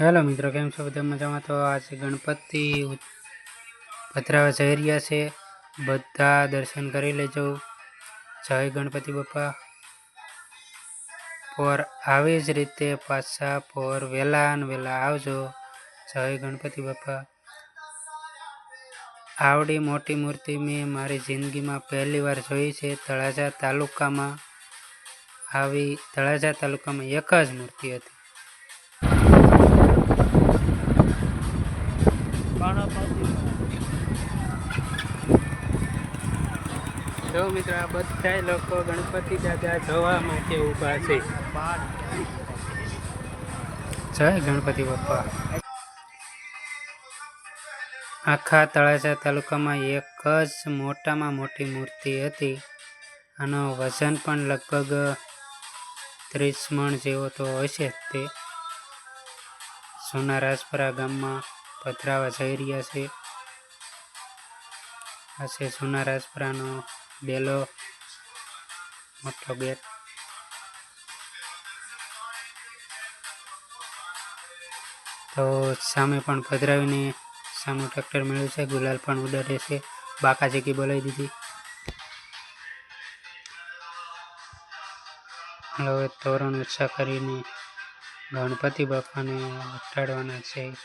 Hello મિત્રો, કેમ છો? બધા મજામાં? તો આજે ગણપતિ પથરાવા જઈ રહ્યા છે. બધા દર્શન કરી લેજો. જય ગણપતિ બાપા. પોર આવી જ રીતે પાછા પોર વહેલા ને વહેલા આવજો. જય ગણપતિ બાપા. આવડી મોટી મૂર્તિ મેં મારી જિંદગીમાં પહેલી વાર જોઈ છે. તળાજા તાલુકામાં આવી, તળાજા તાલુકામાં એક જ મૂર્તિ હતી. જો મિત્રો, આ બધા લોકો ગણપતિ દાદા જોવા માટે ઊભા છે. જય ગણપતિ બાપા. આખા તળાજા તાલુકામાં એક જ મોટામાં મોટી મૂર્તિ હતી. આનો વજન પણ લગભગ ત્રીસ મણ જેવો તો હશે જ તે સોના રાજપરા ગામમાં પધરાવા જઈ રહ્યા છે. આ છે સોના રાજપરાનો ડેલો મોટો ગેટ તો સામે પણ પધરાવીને સામે ટ્રેક્ટર મળ્યું છે, ગુલાલ પણ ઉડાડે છે. બાકા ચીકી બોલાવી દીધી. હવે તોરણ ઓછા કરીને ગણપતિ બાપાને વટાડવાના છે.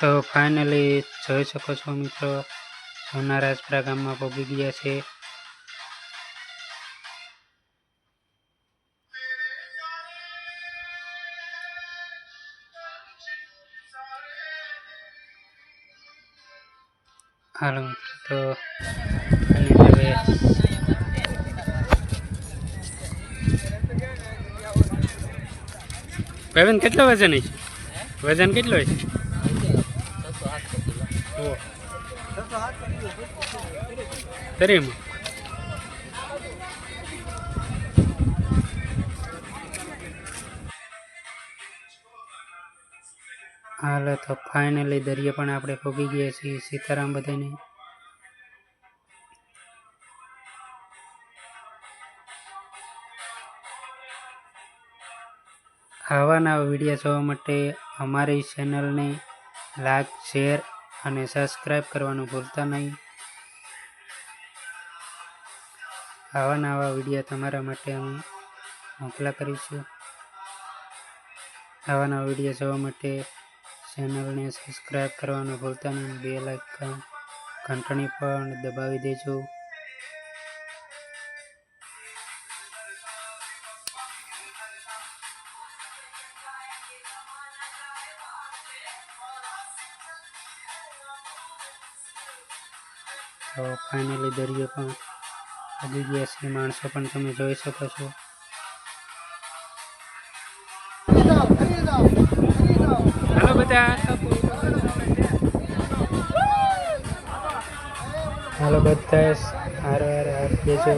તો ફાઇનલી જોઈ શકો છો મિત્રો સોના રાજપરા ગામમાં પહોંચી ગયા છે. હાલો તો અને હવે ભાઈબંધ કેટલો વજન છે? વજન કેટલો છે? ઓહ. તરીમાં તો ફાઇનલી દરિયા પણ આપણે પહોંચી ગયા છીએ, સીતારામ બધાને આવા નવા વીડિયો જોવા માટે અમારી ચેનલને લાઈક શેર અને સબસ્ક્રાઈબ કરવાનું ભૂલતા નહીં. આવા નવા વીડિયો તમારા માટે અમે મોકલા કરીશું. આવા નવા વીડિયો જોવા માટે ચેનલને સબસ્ક્રાઈબ કરવાનું ભૂલતા નહીં. બે લાઇકન ઘંટણી પણ દબાવી દેજો. તો ફાઇનલી દરિયો પણ આવી ગયા છે. માણસો પણ તમે જોઈ શકો છો. હાલો બધા. હાલો બધા. હાર હાર હાથ લેજો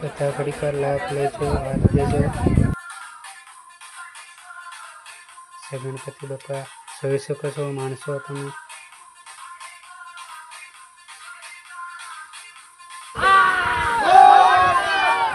બધા ઘડી પર લાભ લેજો હાથ લેજો ગણપતિ બાપા. જોઈ શકો છો માણસો તમે.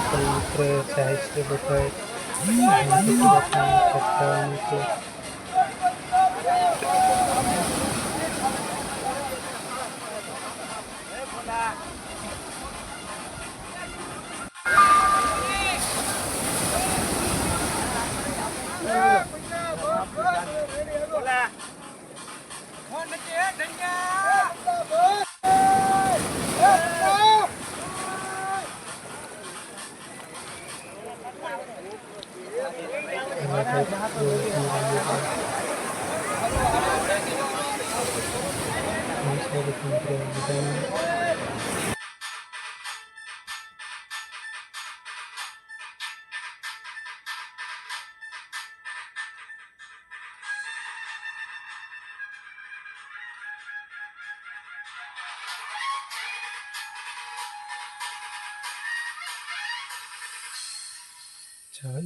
આખું હતું. આ પણ Jangan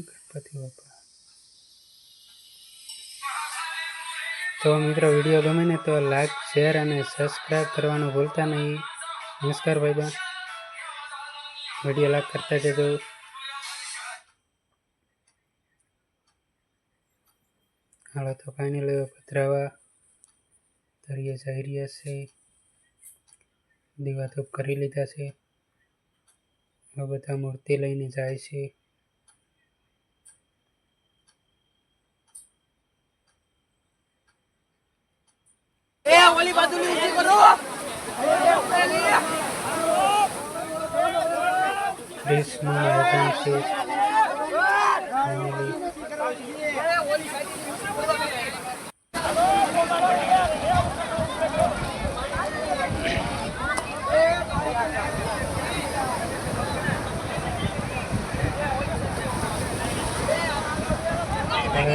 lupa wabah. તો મિત્રો, વીડિયો ગમે ને તો લાઈક શેર અને સબસ્ક્રાઈબ કરવાનું ભૂલતા નહીં. નમસ્કાર ભાઈબા વીડિયો લાઈક કરતા જજો. હાલો તો કાંઈ લેવો પધરાવા. તરીએ જઈ રહ્યા છે. દીવા ધૂપ કરી લીધા છે. આ બધા મૂર્તિ લઈને જાય છે.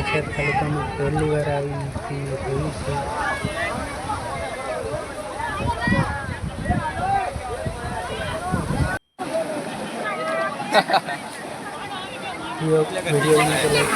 છે. તાલુકામાં પહેલી વાર આવી છે. વીડિયો વિડીયોને તો લાઈક